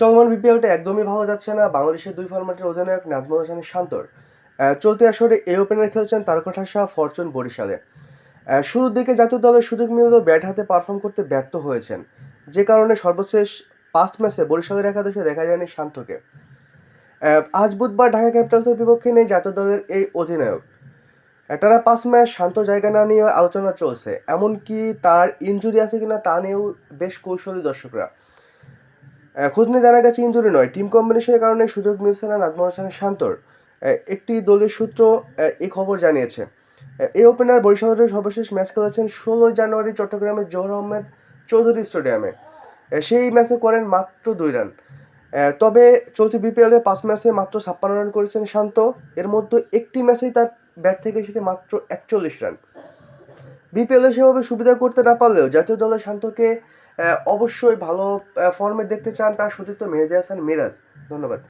চলমান বিপিএলটা একদমই ভালো যাচ্ছে না। বাংলাদেশের দুই ফরম্যাটের অধিনায়ক নাজমুল হাসান শান্তর। চলতি আসরে এই ওপেনার খেলছেন তারকা শাহ ফরচুন বরিশালে। শুরুর দিকে জাতীয় দলের সুযোগ মিললেও ব্যাট হাতে পারফর্ম করতে ব্যর্থ হয়েছেন। যে কারণে সর্বশেষ পাঁচ ম্যাচে বরিশালের একাদশে দেখা যায়নি শান্তকে। আজ বুধবার ঢাকা ক্যাপিটালসের বিপক্ষে নেই জাতীয় দলের এই অধিনায়ক। টানা পাঁচ ম্যাচ শান্ত জায়গা না নিয়ে আলোচনা চলছে। এমনকি তার ইনজুরি আছে কিনা তা নিয়েও বেশ কৌশলী দর্শকরা। খোঁজ নিয়ে জানা গেছে ইঞ্জুরি নয়। টিম কম্বিনেশনের কারণে সুযোগ মিলছে না নাজমুল হাসানের শান্তর। একটি দলের সূত্র এই খবর জানিয়েছে। এই ওপেনার বরিশালের সর্বশেষ ম্যাচ খেলেছেন ষোলোই জানুয়ারি চট্টগ্রামের জোহর আহমেদ চৌধুরী স্টেডিয়ামে। সেই ম্যাচে করেন মাত্র দুই রান। তবে চলতি বিপিএলে পাঁচ ম্যাচে মাত্র ছাপ্পান্ন রান করেছেন শান্ত। এর মধ্যে একটি ম্যাচেই তার ব্যাট থেকে এসেছে মাত্র একচল্লিশ রান। বিপিএলে সেভাবে সুবিধা করতে না পারলেও জাতীয় দলে শান্তকে অবশ্যই ভালো ফর্মে দেখতে চান তার সতীর্থ মেহেদি হাসান মিরাজ। ধন্যবাদ।